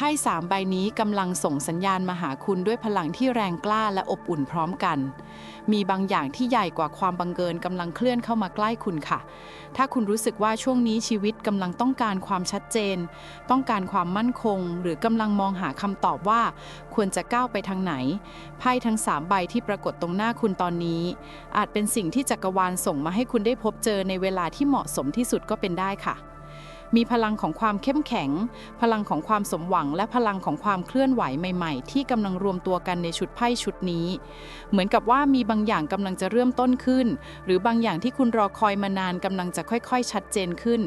ไพ่สามใบนี้กำลังส่งสัญญาณมาหาคุณด้วยพลังที่แรงกล้าและอบอุ่นพร้อมกัน มีบางอย่างที่ใหญ่กว่าความบังเกินกำลังเคลื่อนเข้ามาใกล้คุณค่ะ ถ้าคุณรู้สึกว่าช่วงนี้ชีวิตกำลังต้องการความชัดเจน ต้องการความมั่นคง หรือกำลังมองหาคำตอบว่า ควรจะก้าวไปทางไหน ไพ่ทั้งสามใบที่ปรากฏตรงหน้าคุณตอนนี้ อาจเป็นสิ่งที่จักรวาลส่งมาให้คุณได้พบเจอในเวลาที่เหมาะสมที่สุดก็เป็นได้ค่ะ มีพลังของความเข้มแข็ง พลังของความสมหวัง และพลังของความเคลื่อนไหวใหม่ๆ ที่กำลังรวมตัวกันในชุดไพ่ชุดนี้ เหมือนกับว่ามีบางอย่างกำลังจะเริ่มต้นขึ้น หรือบางอย่างที่คุณรอคอยมานานกำลังจะค่อยๆ ชัดเจนขึ้น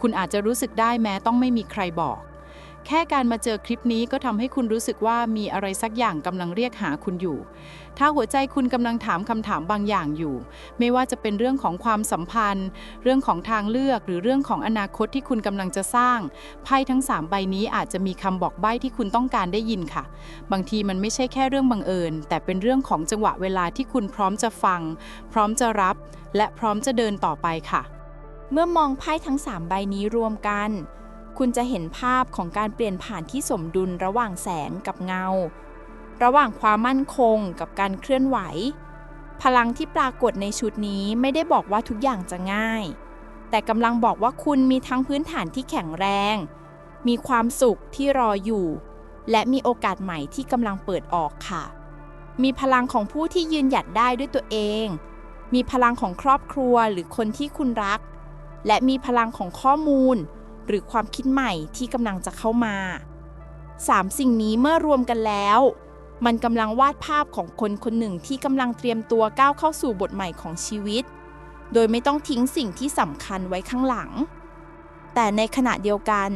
คุณอาจจะรู้สึกได้แม้ต้องไม่มีใครบอก แค่การมาเจอคลิปนี้ก็ทำให้คุณรู้สึกว่ามีอะไรสักอย่างกำลังเรียกหาคุณอยู่ ถ้าหัวใจคุณกำลังถามคำถามบางอย่างอยู่ ไม่ว่าจะเป็นเรื่องของความสัมพันธ์ เรื่องของทางเลือก หรือเรื่องของอนาคตที่คุณกำลังจะสร้าง ไพ่ทั้ง 3 ใบนี้อาจจะมีคำบอกใบ้ที่คุณต้องการได้ยินค่ะ บางทีมันไม่ใช่แค่เรื่องบังเอิญ แต่เป็นเรื่องของจังหวะเวลาที่คุณพร้อมจะฟัง พร้อมจะรับ และพร้อมจะเดินต่อไปค่ะ เมื่อมองไพ่ทั้ง 3 ใบนี้รวมกัน คุณจะเห็นภาพของการเปลี่ยนผ่านที่สมดุลระหว่างแสงกับเงา ระหว่างความมั่นคงกับการเคลื่อนไหว พลังที่ปรากฏในชุดนี้ไม่ได้บอกว่าทุกอย่างจะง่าย แต่กำลังบอกว่าคุณมีทั้งพื้นฐานที่แข็งแรง มีความสุขที่รออยู่ และมีโอกาสใหม่ที่กำลังเปิดออกค่ะ มีพลังของผู้ที่ยืนหยัดได้ด้วยตัวเอง มีพลังของครอบครัวหรือคนที่คุณรัก และมีพลังของข้อมูล หรือความคิดใหม่ที่กำลังจะเข้ามาสามสิ่งนี้เมื่อรวมกันแล้ว มันกำลังวาดภาพของคนคนหนึ่งที่กำลังเตรียมตัวก้าวเข้าสู่บทใหม่ของชีวิต โดยไม่ต้องทิ้งสิ่งที่สำคัญไว้ข้างหลัง แต่ในขณะเดียวกัน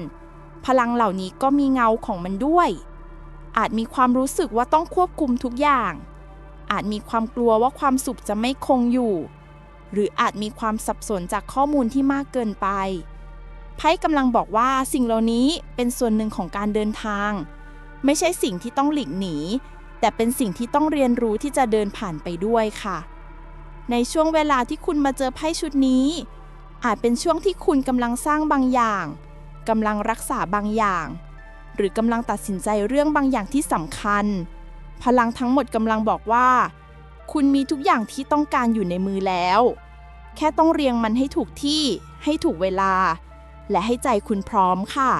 พลังเหล่านี้ก็มีเงาของมันด้วย อาจมีความรู้สึกว่าต้องควบคุมทุกอย่าง อาจมีความกลัวว่าความสุขจะไม่คงอยู่ หรืออาจมีความสับสนจากข้อมูลที่มากเกินไป ไพ่กำลังบอกว่าสิ่งเหล่านี้เป็นส่วนหนึ่งของการเดินทาง ไม่ใช่สิ่งที่ต้องหลีกหนี แต่เป็นสิ่งที่ต้องเรียนรู้ที่จะเดินผ่านไปด้วยค่ะ ในช่วงเวลาที่คุณมาเจอไพ่ชุดนี้ อาจเป็นช่วงที่คุณกำลังสร้างบางอย่างกำลังรักษาบางอย่าง หรือกำลังตัดสินใจเรื่องบางอย่างที่สำคัญ พลังทั้งหมดกำลังบอกว่า คุณมีทุกอย่างที่ต้องการอยู่ในมือแล้ว แค่ต้องเรียงมันให้ถูกที่ให้ถูกเวลา และให้ใจคุณพร้อมค่ะ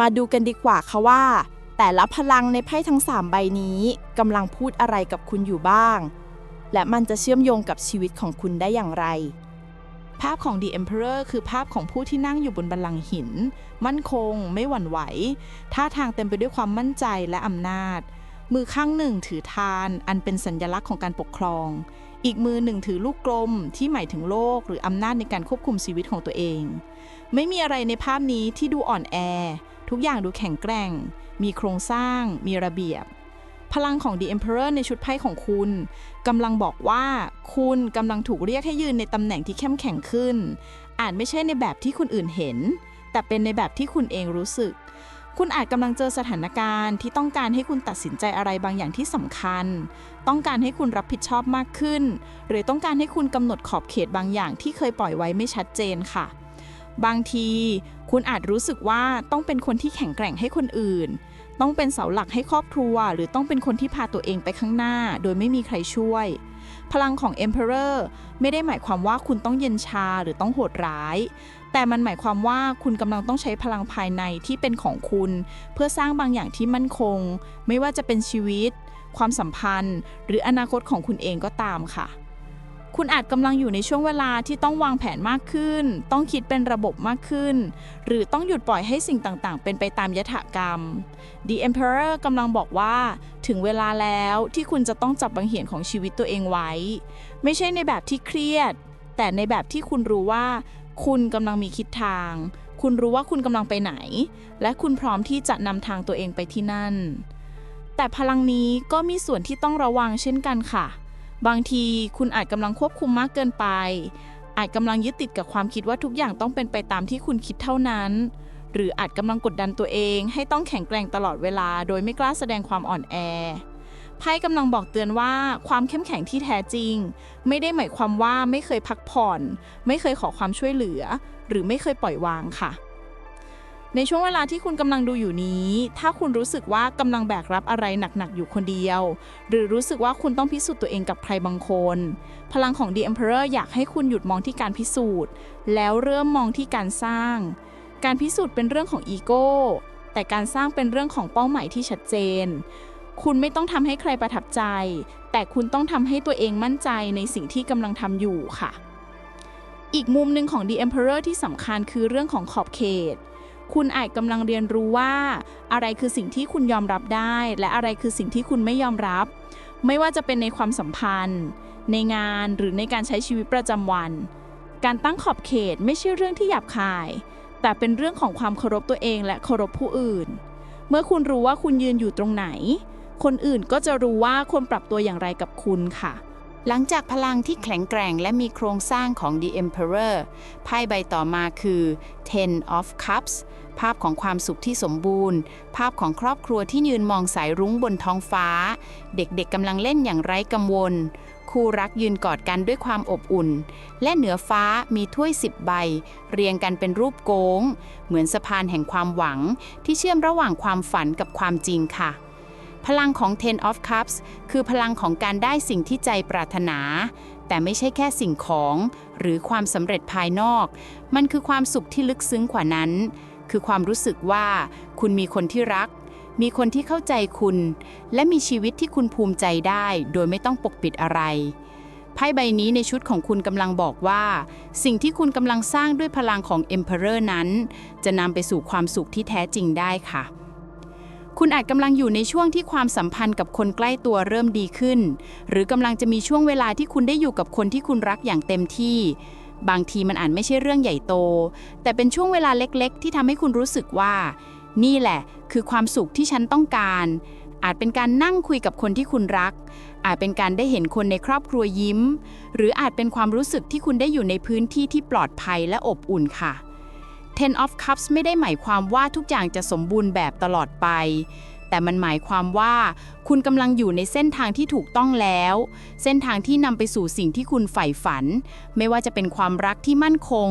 มาดูกันดีกว่าค่ะว่า แต่ละพลังในไพ่ทั้ง 3 ใบนี้กำลังพูดอะไรกับคุณอยู่บ้าง และมันจะเชื่อมโยงกับชีวิตของคุณได้อย่างไร ภาพของ The Emperor คือภาพของผู้ที่นั่งอยู่บนบัลลังก์หิน มั่นคง ไม่หวั่นไหวท่าทางเต็มไปด้วยความมั่นใจและอำนาจ มือข้างหนึ่งถือทาน อันเป็นสัญญลักษณ์ของการปกครอง อีกมือหนึ่งถือลูกกลมที่หมายถึงโลกหรืออำนาจในการควบคุมชีวิตของตัวเอง ไม่มีอะไรในภาพนี้ที่ดูอ่อนแอ ทุกอย่างดูแข็งแกร่ง มีโครงสร้าง มีระเบียบ พลังของ The Emperor ในชุดไพ่ของคุณกำลังบอกว่า คุณกำลังถูกเรียกให้ยืนในตำแหน่งที่เข้มแข็งขึ้น อาจไม่ใช่ในแบบที่คนอื่นเห็น แต่เป็นในแบบที่คุณเองรู้สึกคุณอาจกำลังเจอสถานการณ์ที่ต้องการให้คุณตัดสินใจอะไรบางอย่างที่สำคัญ ต้องการให้คุณรับผิดชอบมากขึ้น หรือต้องการให้คุณกำหนดขอบเขตบางอย่างที่เคยปล่อยไว้ไม่ชัดเจนค่ะ บางที คุณอาจรู้สึกว่าต้องเป็นคนที่แข็งแกร่งให้คนอื่น ต้องเป็นเสาหลักให้ครอบครัว หรือต้องเป็นคนที่พาตัวเองไปข้างหน้า โดยไม่มีใครช่วย พลังของ Emperor ไม่ได้หมายความว่าคุณต้องเย็นชาหรือต้องโหดร้าย แต่มันหมายความว่าคุณกำลังต้องใช้พลังภายในที่เป็นของคุณ เพื่อสร้างบางอย่างที่มั่นคง ไม่ว่าจะเป็นชีวิต ความสัมพันธ์ หรืออนาคตของคุณเองก็ตามค่ะ คุณอาจกำลังอยู่ในช่วงเวลาที่ต้องวางแผนมากขึ้น ต้องคิดเป็นระบบมากขึ้น หรือต้องหยุดปล่อยให้สิ่งต่างๆ เป็นไปตามยถากรรม The Emperor กำลังบอกว่า ถึงเวลาแล้วที่คุณจะต้องจับบางเหียนของชีวิตตัวเองไว้ ไม่ใช่ในแบบที่เครียด แต่ในแบบที่คุณรู้ว่า คุณกำลังมีคิดทางคุณรู้ว่าคุณกำลังไปไหน และคุณพร้อมที่จะนำทางตัวเองไปที่นั่น แต่พลังนี้ก็มีส่วนที่ต้องระวังเช่นกันค่ะ บางทีคุณอาจกำลังควบคุมมากเกินไป อาจกำลังยึดติดกับความคิดว่าทุกอย่างต้องเป็นไปตามที่คุณคิดเท่านั้น หรืออาจกำลังกดดันตัวเอง ให้ต้องแข็งแกร่งตลอดเวลา โดยไม่กล้าแสดงความอ่อนแอไพ่กำลังบอกเตือนว่าความเข้มแข็งที่แท้จริง ไม่ได้หมายความว่าไม่เคยพักผ่อน ไม่เคยขอความช่วยเหลือ หรือไม่เคยปล่อยวางค่ะ ในช่วงเวลาที่คุณกำลังดูอยู่นี้ ถ้าคุณรู้สึกว่ากำลังแบกรับอะไรหนักๆอยู่คนเดียว หรือรู้สึกว่าคุณต้องพิสูจน์ตัวเองกับใครบางคน พลังของ The Emperor อยากให้คุณหยุดมองที่การพิสูจน์ แล้วเริ่มมองที่การสร้าง การพิสูจน์เป็นเรื่องของอีโก้ แต่การสร้างเป็นเรื่องของเป้าหมายที่ชัดเจน คุณไม่ต้องทำให้ใครประทับใจ แต่คุณต้องทำให้ตัวเองมั่นใจในสิ่งที่กำลังทำอยู่ค่ะ อีกมุมหนึ่งของ The Emperor ที่สำคัญคือเรื่องของขอบเขต คุณอาจกำลังเรียนรู้ว่า อะไรคือสิ่งที่คุณยอมรับได้ และอะไรคือสิ่งที่คุณไม่ยอมรับ ไม่ว่าจะเป็นในความสัมพันธ์ ในงานหรือในการใช้ชีวิตประจำวัน การตั้งขอบเขตไม่ใช่เรื่องที่หยาบคาย แต่เป็นเรื่องของความเคารพตัวเองและเคารพผู้อื่น เมื่อคุณรู้ว่าคุณยืนอยู่ตรงไหน คนอื่นก็จะรู้ว่าควรปรับตัวอย่างไรกับคุณค่ะหลังจากพลังที่แข็งแกร่งและมีโครงสร้างของ The Emperor ไพ่ใบต่อมาคือ Ten of Cups ภาพของความสุขที่สมบูรณ์ ภาพของครอบครัวที่ยืนมองสายรุ้งบนท้องฟ้า เด็กๆกำลังเล่นอย่างไร้กังวล คู่รักยืนกอดกันด้วยความอบอุ่น และเหนือฟ้ามีถ้วยสิบใบ เรียงกันเป็นรูปโค้ง เหมือนสะพานแห่งความหวัง ที่เชื่อมระหว่างความฝันกับความจริงค่ะ พลังของ Ten of Cups คือพลังของการได้สิ่งที่ใจปรารถนาแต่ไม่ใช่แค่สิ่งของหรือความสำเร็จภายนอก มันคือความสุขที่ลึกซึ้งกว่านั้น คือความรู้สึกว่า คุณมีคนที่รัก มีคนที่เข้าใจคุณ และมีชีวิตที่คุณภูมิใจได้ โดยไม่ต้องปกปิดอะไรไพ่ใบนี้ในชุดของคุณกำลังบอกว่า สิ่งที่คุณกำลังสร้างด้วยพลังของ Emperor นั้น จะนำไปสู่ความสุขที่แท้จริงได้ค่ะ คุณอาจกำลังอยู่ในช่วงที่ความสัมพันธ์กับคนใกล้ตัวเริ่มดีขึ้น หรือกำลังจะมีช่วงเวลาที่คุณได้อยู่กับคนที่คุณรักอย่างเต็มที่ บางทีมันอาจไม่ใช่เรื่องใหญ่โต แต่เป็นช่วงเวลาเล็กๆ ที่ทำให้คุณรู้สึกว่า นี่แหละ คือความสุขที่ฉันต้องการ อาจเป็นการนั่งคุยกับคนที่คุณรัก อาจเป็นการได้เห็นคนในครอบครัวยิ้ม หรืออาจเป็นความรู้สึกที่คุณได้อยู่ในพื้นที่ที่ปลอดภัยและอบอุ่นค่ะ Ten of Cups ไม่ได้หมายความว่าทุกอย่างจะสมบูรณ์แบบตลอดไป แต่มันหมายความว่า คุณกำลังอยู่ในเส้นทางที่ถูกต้องแล้ว เส้นทางที่นำไปสู่สิ่งที่คุณใฝ่ฝัน ไม่ว่าจะเป็นความรักที่มั่นคง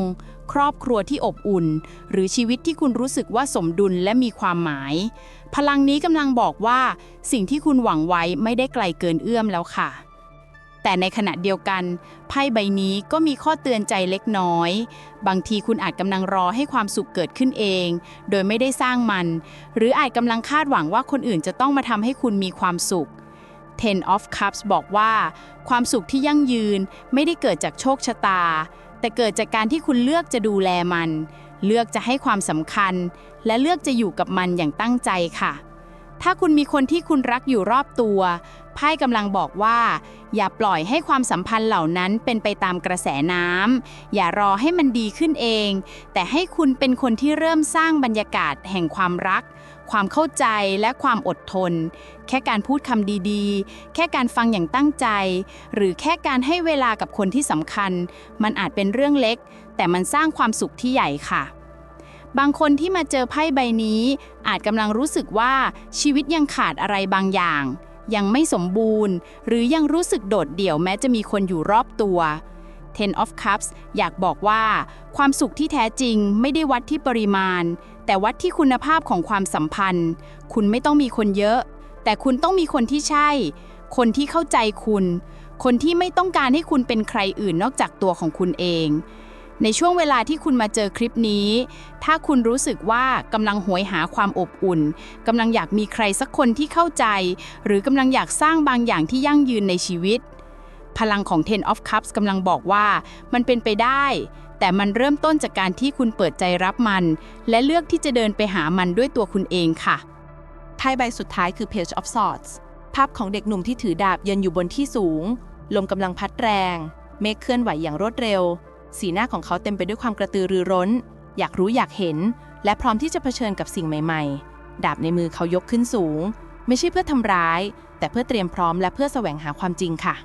ครอบครัวที่อบอุ่น หรือชีวิตที่คุณรู้สึกว่าสมดุลและมีความหมาย พลังนี้กำลังบอกว่า สิ่งที่คุณหวังไว้ไม่ได้ไกลเกินเอื้อมแล้วค่ะ แต่ในขณะเดียวกันไพ่ใบนี้ก็มีข้อเตือนใจเล็กน้อย บางทีคุณอาจกำลังรอให้ความสุขเกิดขึ้นเอง โดยไม่ได้สร้างมัน หรืออาจกำลังคาดหวังว่าคนอื่นจะต้องมาทำให้คุณมีความสุข Ten of Cups บอกว่า ความสุขที่ยั่งยืนไม่ได้เกิดจากโชคชะตา แต่เกิดจากการที่คุณเลือกจะดูแลมัน เลือกจะให้ความสำคัญ และเลือกจะอยู่กับมันอย่างตั้งใจค่ะ ถ้าคุณมีคนที่คุณรักอยู่รอบตัว ไพ่กำลังบอกว่า อย่าปล่อยให้ความสัมพันธ์เหล่านั้นเป็นไปตามกระแสน้ำอย่ารอให้มันดีขึ้นเอง แต่ให้คุณเป็นคนที่เริ่มสร้างบรรยากาศแห่งความรัก ความเข้าใจและความอดทน แค่การพูดคำดีๆ แค่การฟังอย่างตั้งใจ หรือแค่การให้เวลากับคนที่สำคัญ มันอาจเป็นเรื่องเล็ก แต่มันสร้างความสุขที่ใหญ่ค่ะบางคนที่มาเจอไพ่ใบนี้ อาจกำลังรู้สึกว่าชีวิตยังขาดอะไรบางอย่าง ยังไม่สมบูรณ์ หรือยังรู้สึกโดดเดี่ยวแม้จะมีคนอยู่รอบตัว Ten of Cups อยากบอกว่า ความสุขที่แท้จริงไม่ได้วัดที่ปริมาณ แต่วัดที่คุณภาพของความสัมพันธ์ คุณไม่ต้องมีคนเยอะ แต่คุณต้องมีคนที่ใช่ คนที่เข้าใจคุณ คนที่ไม่ต้องการให้คุณเป็นใครอื่นนอกจากตัวของคุณเอง ในช่วงเวลาที่คุณมาเจอคลิปนี้ ถ้าคุณรู้สึกว่ากำลังหวยหาความอบอุ่นกำลังอยากมีใครสักคนที่เข้าใจ หรือกำลังอยากสร้างบางอย่างที่ยั่งยืนในชีวิต พลังของ Ten of Cups กำลังบอกว่า มันเป็นไปได้ แต่มันเริ่มต้นจากการที่คุณเปิดใจรับมัน และเลือกที่จะเดินไปหามันด้วยตัวคุณเองค่ะไพ่ใบสุดท้ายคือ Page of Swords ภาพของเด็กหนุ่มที่ถือดาบยืนอยู่บนที่สูง ลมกำลังพัดแรง เมฆเคลื่อนไหวอย่างรวดเร็ว สีหน้าของเขาเต็มไปด้วยความกระตือรือร้น อยากรู้อยากเห็น และพร้อมที่จะเผชิญกับสิ่งใหม่ๆ ดาบในมือเขายกขึ้นสูง ไม่ใช่เพื่อทำร้าย แต่เพื่อเตรียมพร้อมและเพื่อแสวงหาความจริงค่ะ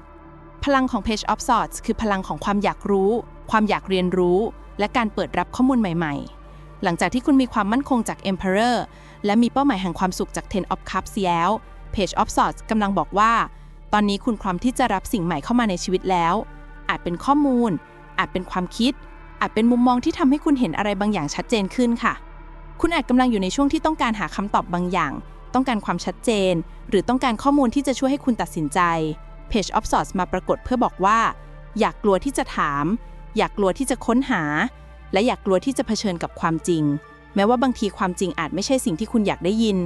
พลังของ Page of Swords คือพลังของความอยากรู้ ความอยากเรียนรู้ และการเปิดรับข้อมูลใหม่ ๆ หลังจากที่คุณมีความมั่นคงจาก Emperor และมีเป้าหมายแห่งความสุขจาก Ten of Cups แล้ว Page of Swords กำลังบอกว่า ตอนนี้คุณพร้อมที่จะรับสิ่งใหม่เข้ามาในชีวิตแล้ว อาจเป็นข้อมูล อาจเป็นความคิด อาจเป็นมุมมองที่ทำให้คุณเห็นอะไรบางอย่างชัดเจนขึ้นค่ะ คุณอาจกำลังอยู่ในช่วงที่ต้องการหาคำตอบบางอย่าง ต้องการความชัดเจน หรือต้องการข้อมูลที่จะช่วยให้คุณตัดสินใจ Page of Swords มาปรากฏเพื่อบอกว่า อยากกลัวที่จะถาม อยากกลัวที่จะค้นหา และอยากกลัวที่จะเผชิญกับความจริง แม้ว่าบางทีความจริงอาจไม่ใช่สิ่งที่คุณอยากได้ยิน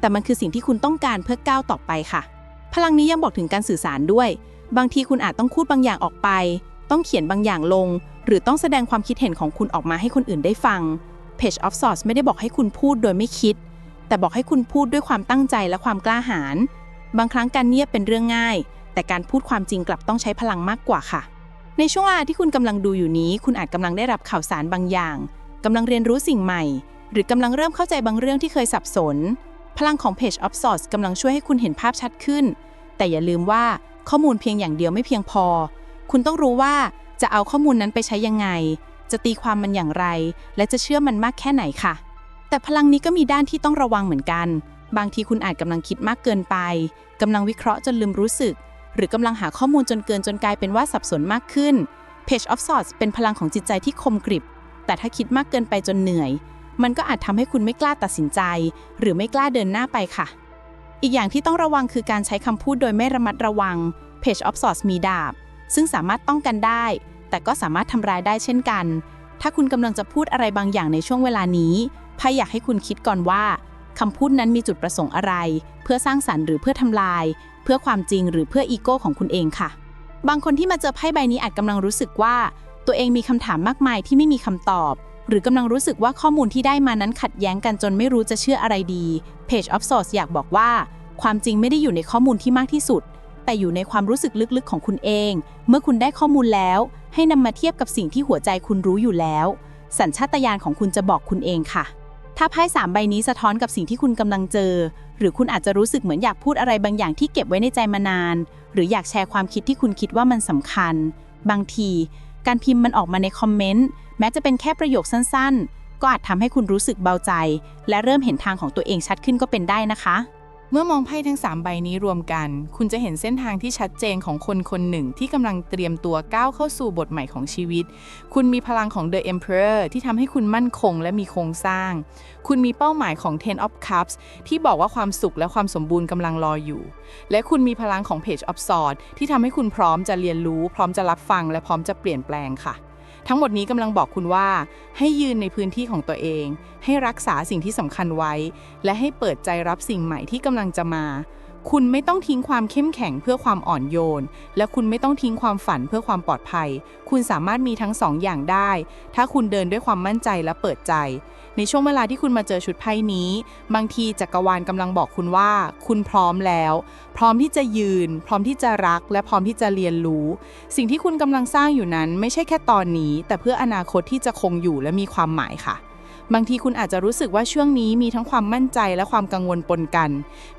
แต่มันคือสิ่งที่คุณต้องการเพื่อก้าวต่อไปค่ะ พลังนี้ยังบอกถึงการสื่อสารด้วย บางทีคุณอาจต้องพูดบางอย่างออกไป ต้องเขียนบางอย่างลง หรือต้องแสดงความคิดเห็นของคุณออกมาให้คนอื่นได้ฟัง Page of Swords ไม่ได้บอกให้คุณพูดโดยไม่คิด แต่บอกให้คุณพูดด้วยความตั้งใจและความกล้าหาญบางครั้งการเงียบเป็นเรื่องง่าย แต่การพูดความจริงกลับต้องใช้พลังมากกว่าค่ะ ในช่วงเวลาที่คุณกำลังดูอยู่นี้ คุณอาจกำลังได้รับข่าวสารบางอย่างกำลังเรียนรู้สิ่งใหม่ หรือกำลังเริ่มเข้าใจบางเรื่องที่เคยสับสน พลังของ Page of Swords กำลังช่วยให้คุณเห็นภาพชัดขึ้น แต่อย่าลืมว่าข้อมูลเพียงอย่างเดียวไม่เพียงพอ คุณต้องรู้ว่าจะเอาข้อมูลนั้นไปใช้ยังไง จะตีความมันอย่างไร และจะเชื่อมันมากแค่ไหนค่ะ แต่พลังนี้ก็มีด้านที่ต้องระวังเหมือนกัน บางทีคุณอาจกำลังคิดมากเกินไปกำลังวิเคราะห์จนลืมรู้สึก หรือกำลังหาข้อมูลจนเกินจนกลายเป็นว่าสับสนมากขึ้น Page of Swords เป็นพลังของจิตใจที่คมกริบ แต่ถ้าคิดมากเกินไปจนเหนื่อย มันก็อาจทำให้คุณไม่กล้าตัดสินใจ หรือไม่กล้าเดินหน้าไปค่ะ อีกอย่างที่ต้องระวังคือการใช้คำพูดโดยไม่ระมัดระวัง Page of Swords มีดาบ ซึ่งสามารถป้องกันได้ แต่ก็สามารถทำร้ายได้เช่นกัน ถ้าคุณกำลังจะพูดอะไรบางอย่างในช่วงเวลานี้ไพ่อยากให้คุณคิดก่อนว่าคำพูดนั้นมีจุดประสงค์อะไร เพื่อสร้างสรรค์หรือเพื่อทำลาย เพื่อความจริงหรือเพื่ออีโก้ของคุณเองค่ะ บางคนที่มาเจอไพ่ใบนี้อาจกำลังรู้สึกว่า ตัวเองมีคำถามมากมายที่ไม่มีคำตอบ หรือกำลังรู้สึกว่าข้อมูลที่ได้มานั้นขัดแย้งกันจนไม่รู้จะเชื่ออะไรดี Page of Swords อยากบอกว่า ความจริงไม่ได้อยู่ในข้อมูลที่มากที่สุด แต่อยู่ในความรู้สึกลึกๆของคุณเอง เมื่อคุณได้ข้อมูลแล้ว ให้นำมาเทียบกับสิ่งที่หัวใจคุณรู้อยู่แล้ว สัญชาตญาณของคุณจะบอกคุณเองค่ะ ถ้าไพ่สามใบนี้สะท้อนกับสิ่งที่คุณกำลังเจอ หรือคุณอาจจะรู้สึกเหมือนอยากพูดอะไรบางอย่างที่เก็บไว้ในใจมานาน หรืออยากแชร์ความคิดที่คุณคิดว่ามันสำคัญ บางที การพิมพ์มันออกมาในคอมเมนต์แม้จะเป็นแค่ประโยคสั้น ๆ ก็อาจทำให้คุณรู้สึกเบาใจ และเริ่มเห็นทางของตัวเองชัดขึ้นก็เป็นได้นะคะ เมื่อมองไพ่ทั้ง 3 ใบนี้รวมกัน คุณจะเห็นเส้นทางที่ชัดเจนของคนคนหนึ่งที่กำลังเตรียมตัวก้าวเข้าสู่บทใหม่ของชีวิต คุณมีพลังของ The Emperor ที่ทำให้คุณมั่นคงและมีโครงสร้าง คุณมีเป้าหมายของ Ten of Cups ที่บอกว่าความสุขและความสมบูรณ์กำลังรออยู่ และคุณมีพลังของ Page of Swords ที่ทำให้คุณพร้อมจะเรียนรู้ พร้อมจะรับฟัง และพร้อมจะเปลี่ยนแปลงค่ะ ทั้งหมดนี้กำลังบอกคุณว่า ให้ยืนในพื้นที่ของตัวเอง ให้รักษาสิ่งที่สำคัญไว้ และให้เปิดใจรับสิ่งใหม่ที่กำลังจะมา คุณไม่ต้องทิ้งความเข้มแข็งเพื่อความอ่อนโยน และคุณไม่ต้องทิ้งความฝันเพื่อความปลอดภัย คุณสามารถมีทั้งสองอย่างได้ ถ้าคุณเดินด้วยความมั่นใจและเปิดใจ ในช่วงเวลาที่คุณมาเจอชุดไพ่นี้ บางทีจักรวาลกำลังบอกคุณว่า คุณพร้อมแล้ว พร้อมที่จะยืน พร้อมที่จะรัก และพร้อมที่จะเรียนรู้ สิ่งที่คุณกำลังสร้างอยู่นั้น ไม่ใช่แค่ตอนนี้ แต่เพื่ออนาคตที่จะคงอยู่และมีความหมายค่ะ บางทีคุณอาจจะรู้สึกว่าช่วงนี้มีทั้งความมั่นใจและความกังวลปนกัน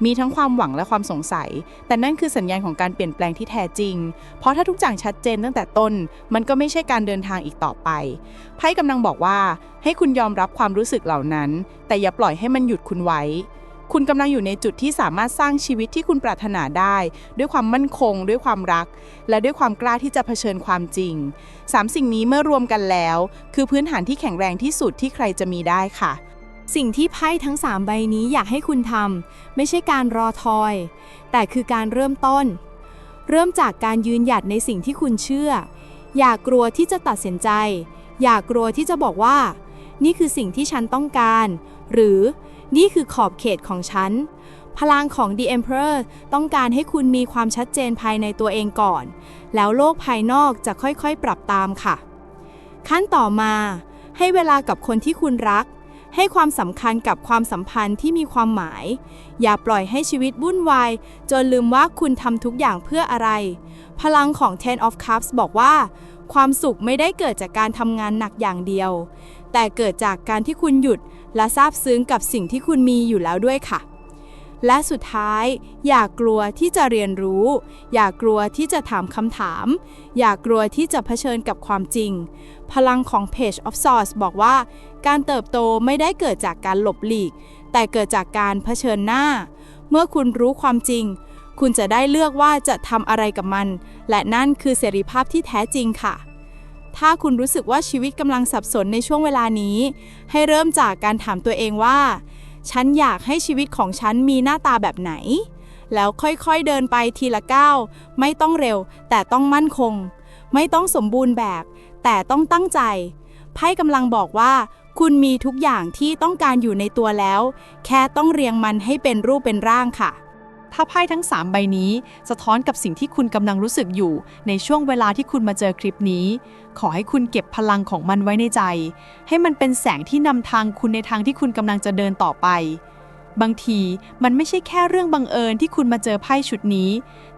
มีทั้งความหวังและความสงสัย แต่นั่นคือสัญญาณของการเปลี่ยนแปลงที่แท้จริง เพราะถ้าทุกอย่างชัดเจนตั้งแต่ต้น มันก็ไม่ใช่การเดินทางอีกต่อไป ไพ่กำลังบอกว่า ให้คุณยอมรับความรู้สึกเหล่านั้น แต่อย่าปล่อยให้มันหยุดคุณไว้ คุณกำลังอยู่ในจุดที่สามารถสร้างชีวิตที่คุณปรารถนาได้ ด้วยความมั่นคง ด้วยความรัก และด้วยความกล้าที่จะเผชิญความจริงสามสิ่งนี้เมื่อรวมกันแล้ว คือพื้นฐานที่แข็งแรงที่สุดที่ใครจะมีได้ค่ะ สิ่งที่ไพ่ทั้ง 3 ใบนี้อยากให้คุณทำไม่ใช่การรอทอย แต่คือการเริ่มต้น เริ่มจากการยืนหยัดในสิ่งที่คุณเชื่อ อย่ากลัวที่จะตัดสินใจ อย่ากลัวที่จะบอกว่า นี่คือสิ่งที่ฉันต้องการ หรือ นี่คือขอบเขตของฉัน พลังของ The Emperor ต้องการให้คุณมีความชัดเจนภายในตัวเองก่อน แล้วโลกภายนอกจะค่อยๆ ปรับตามค่ะ ขั้นต่อมา ให้เวลากับคนที่คุณรัก ให้ความสำคัญกับความสัมพันธ์ที่มีความหมาย อย่าปล่อยให้ชีวิตวุ่นวาย จนลืมว่าคุณทำทุกอย่างเพื่ออะไร พลังของ Ten of Cups บอกว่า ความสุขไม่ได้เกิดจากการทำงานหนักอย่างเดียว แต่เกิดจากการที่คุณหยุด และซาบซึ้งกับสิ่งที่คุณมีอยู่แล้วด้วยค่ะ และสุดท้าย อย่ากลัวที่จะเรียนรู้ อย่ากลัวที่จะถามคำถาม อย่ากลัวที่จะเผชิญกับความจริง พลังของ Page of Swords บอกว่า การเติบโตไม่ได้เกิดจากการหลบหลีก แต่เกิดจากการเผชิญหน้า เมื่อคุณรู้ความจริง คุณจะได้เลือกว่าจะทำอะไรกับมัน และนั่นคือเสรีภาพที่แท้จริงค่ะ ถ้าคุณรู้สึกว่าชีวิตกำลังสับสนในช่วงเวลานี้ ให้เริ่มจากการถามตัวเองว่า ฉันอยากให้ชีวิตของฉันมีหน้าตาแบบไหน แล้วค่อยๆเดินไปทีละก้าวไม่ต้องเร็ว แต่ต้องมั่นคง ไม่ต้องสมบูรณ์แบบ แต่ต้องตั้งใจไพ่กำลังบอกว่า คุณมีทุกอย่างที่ต้องการอยู่ในตัวแล้ว แค่ต้องเรียงมันให้เป็นรูปเป็นร่างค่ะ ถ้าไพ่ทั้ง 3 ใบนี้ สะท้อนกับสิ่งที่คุณกำลังรู้สึกอยู่ ในช่วงเวลาที่คุณมาเจอคลิปนี้ ขอให้คุณเก็บพลังของมันไว้ในใจ ให้มันเป็นแสงที่นำทางคุณในทางที่คุณกำลังจะเดินต่อไป บางทีมันไม่ใช่แค่เรื่องบังเอิญที่คุณมาเจอไพ่ชุดนี้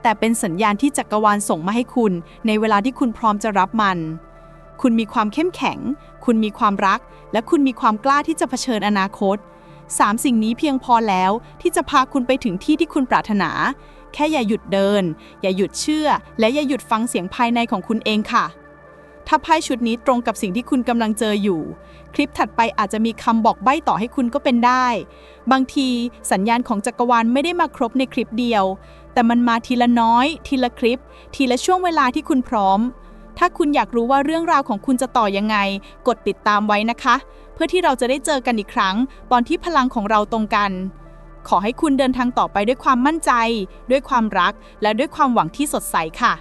แต่เป็นสัญญาณที่จักรวาลส่งมาให้คุณ ในเวลาที่คุณพร้อมจะรับมัน คุณมีความเข้มแข็ง คุณมีความรัก และคุณมีความกล้าที่จะเผชิญอนาคต สามสิ่งนี้เพียงพอแล้วที่จะพาคุณไปถึงที่ที่คุณปรารถนา แค่อย่าหยุดเดิน อย่าหยุดเชื่อ และอย่าหยุดฟังเสียงภายในของคุณเองค่ะ ถ้าไพ่ชุดนี้ตรงกับสิ่งที่คุณกำลังเจออยู่ คลิปถัดไปอาจจะมีคำบอกใบ้ต่อให้คุณก็เป็นได้ บางทีสัญญาณของจักรวาลไม่ได้มาครบในคลิปเดียว แต่มันมาทีละน้อย ทีละคลิป ทีละช่วงเวลาที่คุณพร้อมถ้าคุณอยากรู้ว่าเรื่องราวของคุณจะต่อยังไง กดติดตามไว้นะคะ พื่อที่เราจะได้เจอกันอีกครั้ง ตอนที่พลังของเราตรงกัน ขอให้คุณเดินทางต่อไปด้วยความมั่นใจ ด้วยความรัก และด้วยความหวังที่สดใสค่ะ